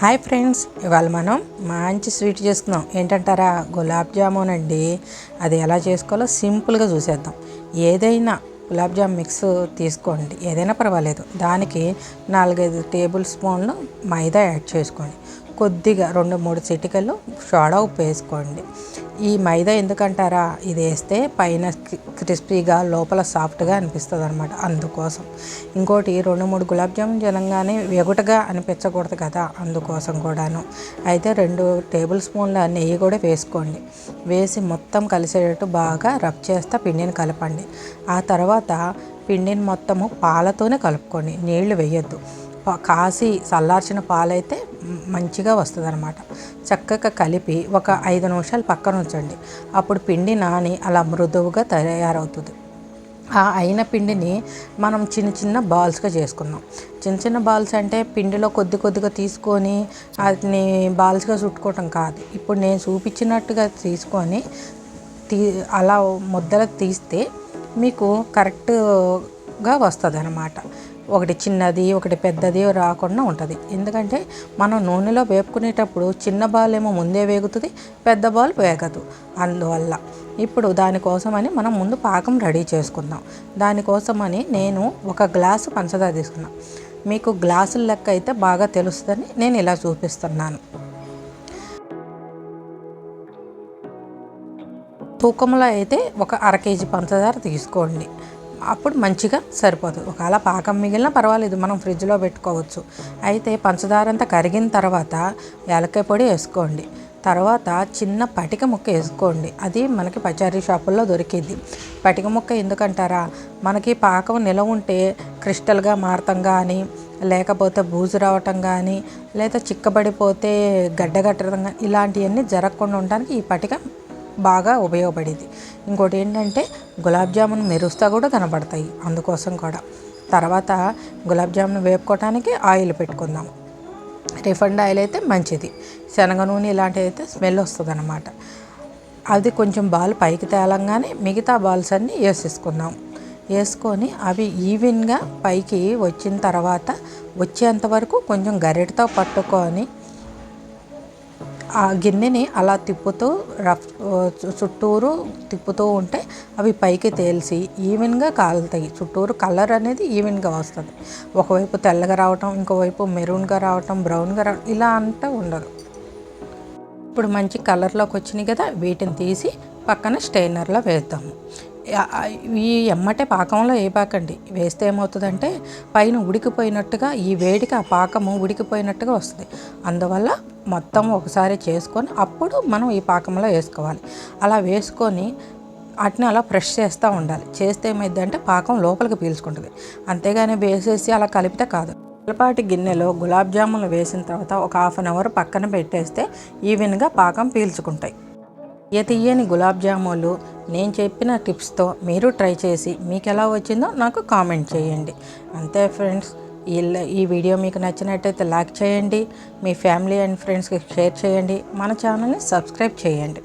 Hi friends ఇవాళ మనం మంచి స్వీట్ చేసుకుందాం. ఏంటంటారా? గులాబ్ జామున్ అండి అది ఎలా చేసుకోవాలో సింపుల్గా చూసేద్దాం. ఏదైనా గులాబ్ జామ్ మిక్స్ తీసుకోండి. ఏదైనా పర్వాలేదు. దానికి నాలుగైదు టేబుల్ స్పూన్లు మైదా యాడ్ చేసుకోండి. కొద్దిగా రెండు మూడు చిటికలు సోడా ఉప్పు వేసుకోండి. ఈ మైదా ఎందుకంటారా? ఇది వేస్తే పైన క్రిస్పీగా లోపల సాఫ్ట్గా అనిపిస్తుంది అనమాట అందుకోసం. ఇంకోటి రెండు మూడు గులాబ్ జామున్ జనంగానే వెగుటగా అనిపించకూడదు కదా అందుకోసం కూడాను. అయితే రెండు టేబుల్ స్పూన్ల నెయ్యి కూడా వేసుకోండి. వేసి మొత్తం కలిసేటట్టు బాగా రబ్ చేస్తే పిండిని కలపండి. ఆ తర్వాత పిండిని మొత్తము పాలతోనే కలుపుకోండి. నీళ్ళు వేయొద్దు. కాసి చల్లార్చిన పాలైతే మంచిగా వస్తుంది అనమాట చక్కగా కలిపి ఒక ఐదు నిమిషాలు పక్కన ఉంచండి. అప్పుడు పిండి నాని అలా మృదువుగా తయారవుతుంది. ఆ అయిన పిండిని మనం చిన్న చిన్న బాల్స్గా చేసుకున్నాం. చిన్న చిన్న బాల్స్ అంటే పిండిలో కొద్ది కొద్దిగా తీసుకొని వాటిని బాల్స్గా చుట్టుకోవటం కాదు. ఇప్పుడు నేను చూపించినట్టుగా తీసుకొని తీ అలా ముద్దలకు తీస్తే మీకు కరెక్ట్గా వస్తుంది అనమాట ఒకటి చిన్నది ఒకటి పెద్దది రాకుండా ఉంటుంది. ఎందుకంటే మనం నూనెలో వేపుకునేటప్పుడు చిన్న బాల్ ఏమో ముందే వేగుతుంది పెద్ద బాల్ వేగదు. అందువల్ల ఇప్పుడు దానికోసమని మనం ముందు పాకం రెడీ చేసుకుందాం. దానికోసమని నేను ఒక గ్లాసు పంచదార తీసుకున్నాను మీకు గ్లాసుల లెక్క అయితే బాగా తెలుస్తుందని నేను ఇలా చూపిస్తున్నాను. తూకంలో అయితే ఒక అర కేజీ పంచదార తీసుకోండి. అప్పుడు మంచిగా సరిపోతుంది ఒకవేళ పాకం మిగిలినా పర్వాలేదు మనం ఫ్రిడ్జ్లో పెట్టుకోవచ్చు. అయితే పంచదార అంతా కరిగిన తర్వాత ఏలకాయ పొడి వేసుకోండి. తర్వాత చిన్న పటిక ముక్క వేసుకోండి. అది మనకి పచారీ షాపుల్లో దొరికింది పటిక ముక్క ఎందుకంటారా? మనకి పాకం నిలవ ఉంటే క్రిస్టల్గా మారటం కానీ లేకపోతే బూజు రావటం కానీ లేదా చిక్కబడిపోతే గడ్డగట్టడం కానీ ఇలాంటివన్నీ జరగకుండా ఉండడానికి ఈ పటిక బాగా ఉపయోగపడేది. ఇంకోటి ఏంటంటే గులాబ్ జామున్ మెరుస్తా కూడా కనబడతాయి అందుకోసం కూడా. తర్వాత గులాబ్ జామున్ వేపుకోవటానికి ఆయిల్ పెట్టుకుందాం. రిఫండ్ ఆయిల్ అయితే మంచిది. శనగ నూనె ఇలాంటివి అయితే స్మెల్ వస్తుంది అనమాట అది కొంచెం బాల్ పైకి తేలంగానే మిగతా బాల్స్ అన్నీ వేసేసుకుందాం. వేసుకొని అవి ఈవెన్గా పైకి వచ్చిన తర్వాత వచ్చేంత వరకు కొంచెం గరిటతో పట్టుకొని ఆ గిన్నెని అలా తిప్పుతూ రఫ్ చుట్టూరు తిప్పుతూ ఉంటే అవి పైకి తేల్చి ఈవెన్గా కాలుతాయి. చుట్టూరు కలర్ అనేది ఈవెన్గా వస్తుంది. ఒకవైపు తెల్లగా రావటం ఇంకోవైపు మెరూన్గా రావటం బ్రౌన్గా రావటం ఇలా అంతా ఉండదు. ఇప్పుడు మంచి కలర్లోకి వచ్చినాయి కదా వీటిని తీసి పక్కన స్టెయినర్లో వేద్దాము. ఈ ఎమ్మటే పాకంలో వేపాకండి వేస్తే ఏమవుతుందంటే పైన ఉడికిపోయినట్టుగా ఈ వేడికి ఆ పాకము ఉడికిపోయినట్టుగా వస్తుంది. అందువల్ల మొత్తం ఒకసారి చేసుకొని అప్పుడు మనం ఈ పాకంలో వేసుకోవాలి. అలా వేసుకొని వాటిని అలా ప్రెష్ చేస్తూ ఉండాలి. చేస్తే ఏమైందంటే పాకం లోపలికి పీల్చుకుంటుంది. అంతేగాని వేసేసి అలా కలిపితే కాదు. పిల్లపాటి గిన్నెలో గులాబ్ జాములు వేసిన తర్వాత ఒక హాఫ్ అన్ అవర్ పక్కన పెట్టేస్తే ఈవెన్గా పాకం పీల్చుకుంటాయి. ఏ తీయని గులాబ్ జాములు నేను చెప్పిన టిప్స్తో మీరు ట్రై చేసి మీకు ఎలా వచ్చిందో నాకు కామెంట్ చేయండి. అంతే ఫ్రెండ్స్ ఈ ఈ వీడియో మీకు నచ్చినట్టయితే లైక్ చేయండి మీ ఫ్యామిలీ అండ్ ఫ్రెండ్స్కి షేర్ చేయండి మన ఛానల్ని సబ్స్క్రైబ్ చేయండి.